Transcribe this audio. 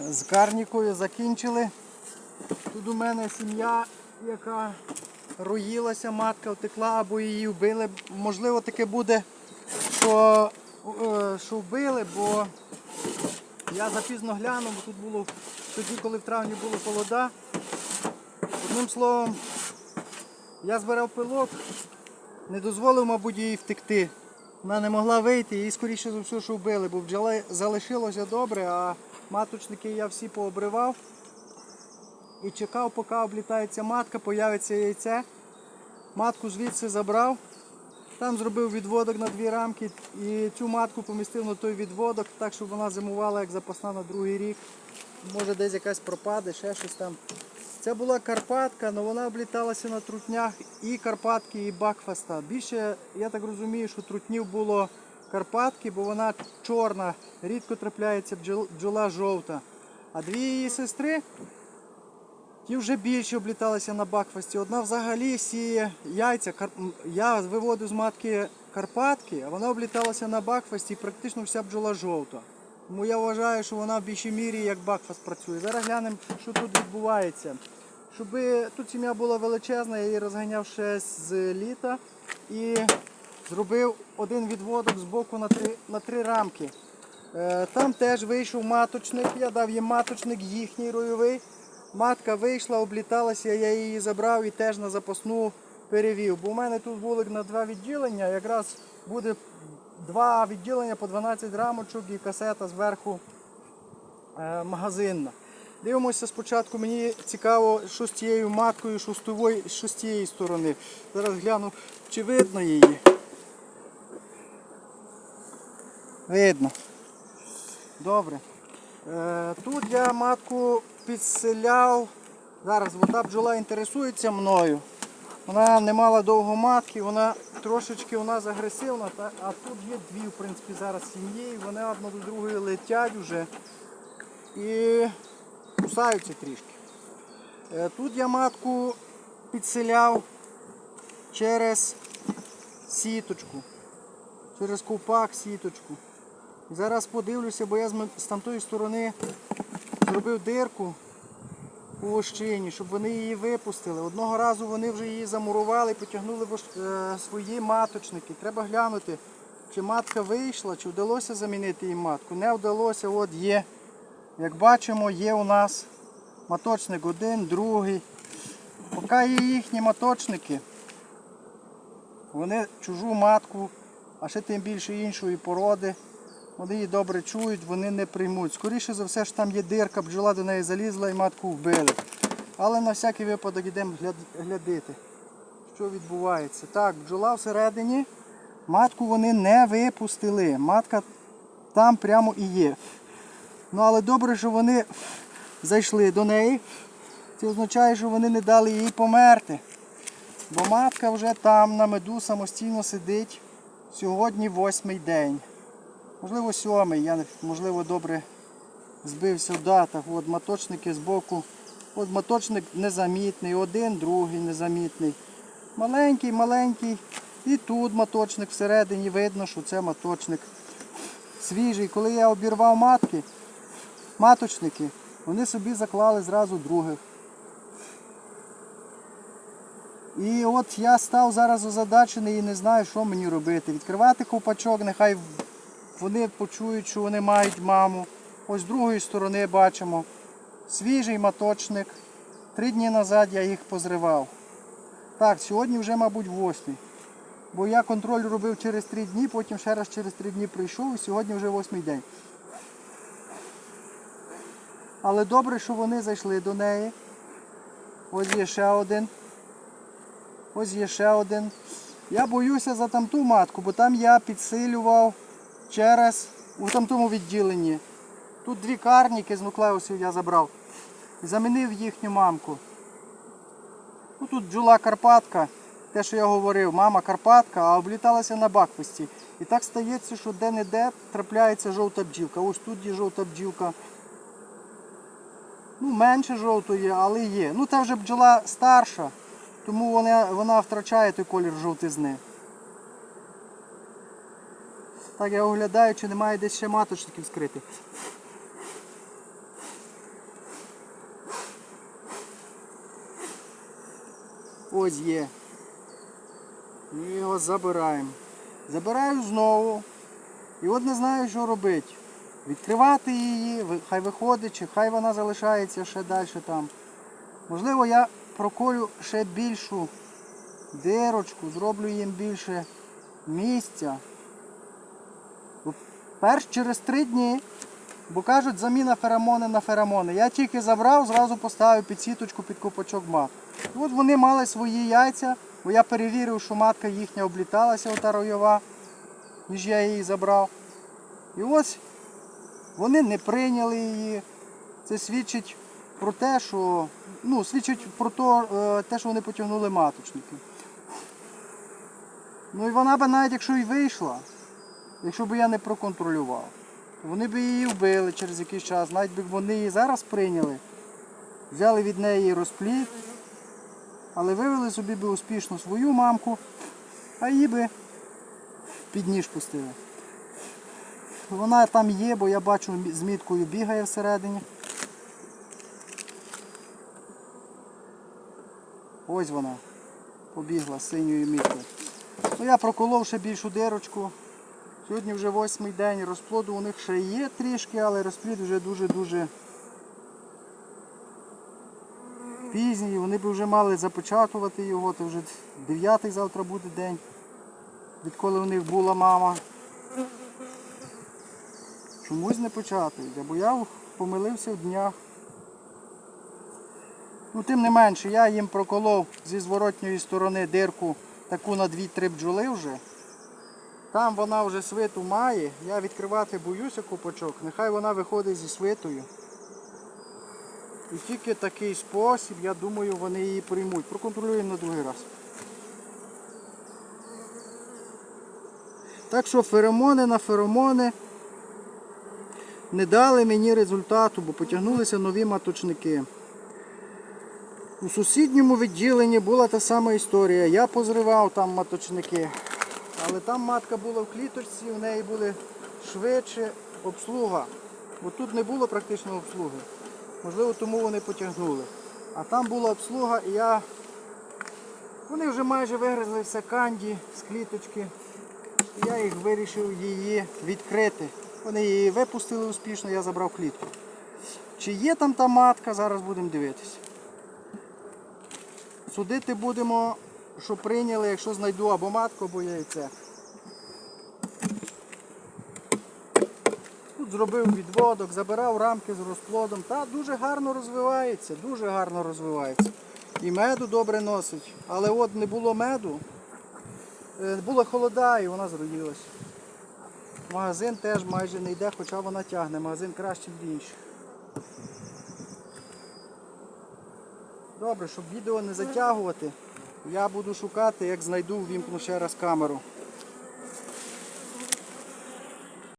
З карнікою закінчили. Тут у мене сім'я, яка роїлася, матка втекла або її вбили. Можливо, таке буде, що, е, що вбили, бо я запізно глянув, бо тут було тоді, коли в травні було холода. Одним словом, я збирав пилок, не дозволив, мабуть, їй втекти. Вона не могла вийти, її скоріше за все, що вбили, бо бджоли залишилося добре, а маточники я всі пообривав і чекав, поки облітається матка, появиться яйце. Матку звідси забрав, там зробив відводок на дві рамки і цю матку помістив на той відводок, так щоб вона зимувала як запасна на другий рік. Може десь якась пропаде, ще щось там. Це була Карпатка, але вона обліталася на трутнях і Карпатки, і Бакфаста. Більше, я так розумію, що трутнів було Карпатки, бо вона чорна, рідко трапляється бджола жовта. А дві її сестри, ті вже більше обліталися на Бакфасті. Одна взагалі сіє яйця. Я виводив з матки Карпатки, а вона обліталася на Бакфасті і практично вся бджола жовта. Тому я вважаю, що вона в більшій мірі як Бакфаст працює. Зараз глянемо, що тут відбувається. Щоб тут сім'я була величезна, я її розганяв ще з літа і зробив один відводок з боку на три, на три рамки. Е, Там теж вийшов маточник, я дав їм маточник їхній ройовий. Матка вийшла, обліталася, я її забрав і теж на запасну перевів. Бо у мене тут вулик на два відділення, якраз буде два відділення по 12 рамочок і касета зверху е, магазинна. Дивимося спочатку, мені цікаво, що з цією маткою, що з, тової- що з тієї сторони. Зараз гляну, чи видно її. Видно. Добре. Е, тут я матку підселяв. Зараз вода бджола інтересується мною. Вона не мала довго матки, вона трошечки у нас агресивна, та- а тут є дві, в принципі, зараз сім'ї, і вони одна до другої летять вже і кусаються трішки. Е, Тут я матку підселяв через сіточку, через ковпак сіточку. Зараз подивлюся, бо я з тамтої сторони зробив дирку у вощині, щоб вони її випустили. Одного разу вони вже її замурували потягнули е, свої маточники. Треба глянути, чи матка вийшла, чи вдалося замінити їй матку. Не вдалося, от є. Як бачимо, є у нас маточник один, другий. Поки є їхні маточники, вони чужу матку, а ще тим більше іншої породи. Вони її добре чують, вони не приймуть. Скоріше за все, що там є дирка, бджола до неї залізла і матку вбили. Але на всякий випадок йдемо гляд- глядити, що відбувається. Так, бджола всередині, матку вони не випустили. Матка там прямо і є. Ну але добре, що вони зайшли до неї. Це означає, що вони не дали їй померти. Бо матка вже там на меду самостійно сидить. Сьогодні восьмий день. Можливо, сьомий, я можливо добре збився в датах. От маточники збоку. От маточник незамітний, один, другий незамітний. Маленький, маленький. І тут маточник всередині видно, що це маточник свіжий. Коли я обірвав матки, маточники, вони собі заклали зразу других. І от я став зараз озадачений і не знаю, що мені робити. Відкривати ковпачок, нехай вони почують, що вони мають маму. Ось з другої сторони бачимо свіжий маточник. Три дні назад я їх позривав. Так, сьогодні вже, мабуть, восьмий. Бо я контроль робив через три дні, потім ще раз через три дні прийшов і сьогодні вже восьмий день. Але добре, що вони зайшли до неї. Ось є ще один. Ось є ще один. Я боюся за тамту матку, бо там я підсилював через у тамтому відділенні. Тут дві карніки з нуклеусів я забрав. Замінив їхню мамку. Ну, тут бджола Карпатка, те, що я говорив, мама Карпатка, а обліталася на бакфесті. І так стається, що де-не-де трапляється жовта бджілка. Ось тут є жовта бджілка. Ну, менше жовтої, але є. Ну, це вже бджола старша, тому вона, вона втрачає той колір жовтизни. Так я оглядаю, чи немає десь ще маточників скрити. Ось є. Ми його забираємо. Забираю знову. І от не знаю, що робити. Відкривати її, хай виходить, чи хай вона залишається ще далі там. Можливо, я проколю ще більшу дирочку, зроблю їм більше місця. Перш через три дні, бо кажуть, заміна феромони на феромони. Я тільки забрав, зразу поставив під сіточку, під купачок мат. І от вони мали свої яйця, бо я перевірив, що матка їхня обліталася, ота ройова, ніж я її забрав. І ось вони не прийняли її. Це свідчить про те, що ну, свідчить про е, те, що вони потягнули маточники. Ну і вона би навіть якщо і вийшла, якщо б я не проконтролював, вони б її вбили через якийсь час, навіть би вони її зараз прийняли, взяли від неї розплід, але вивели собі би успішно свою мамку, а її би під ніж пустили. Вона там є, бо я бачу з міткою бігає всередині. Ось вона побігла з синьою міткою. Ну, я проколов ще більшу дирочку. Сьогодні вже восьмий день, розплоду у них ще є трішки, але розплід вже дуже-дуже пізній. Вони б вже мали запечатувати його, то вже дев'ятий завтра буде день, відколи у них була мама. Чомусь не початують, або я помилився в днях. Ну, тим не менше, я їм проколов зі зворотньої сторони дирку таку на 2-3 бджоли вже. Там вона вже свиту має. Я відкривати боюся купочок. Нехай вона виходить зі свитою. І тільки такий спосіб, я думаю, вони її приймуть. Проконтролюємо на другий раз. Так що феромони на феромони не дали мені результату, бо потягнулися нові маточники. У сусідньому відділенні була та сама історія. Я позривав там маточники, але там матка була в кліточці, в неї були швидше обслуга. Бо тут не було практично обслуги. Можливо, тому вони потягнули. А там була обслуга і я. Вони вже майже вигризли все канді з кліточки. Я їх вирішив її відкрити. Вони її випустили успішно, я забрав клітку. Чи є там та матка, зараз будемо дивитися. Судити будемо, що прийняли, якщо знайду або матку, або яйце. Тут зробив відводок, забирав рамки з розплодом. Та дуже гарно розвивається, дуже гарно розвивається. І меду добре носить. Але от не було меду, е, була холода і вона зроїлася. Магазин теж майже не йде, хоча вона тягне. Магазин краще в інших. Добре, щоб відео не затягувати, я буду шукати, як знайду, ввімкну ще раз камеру.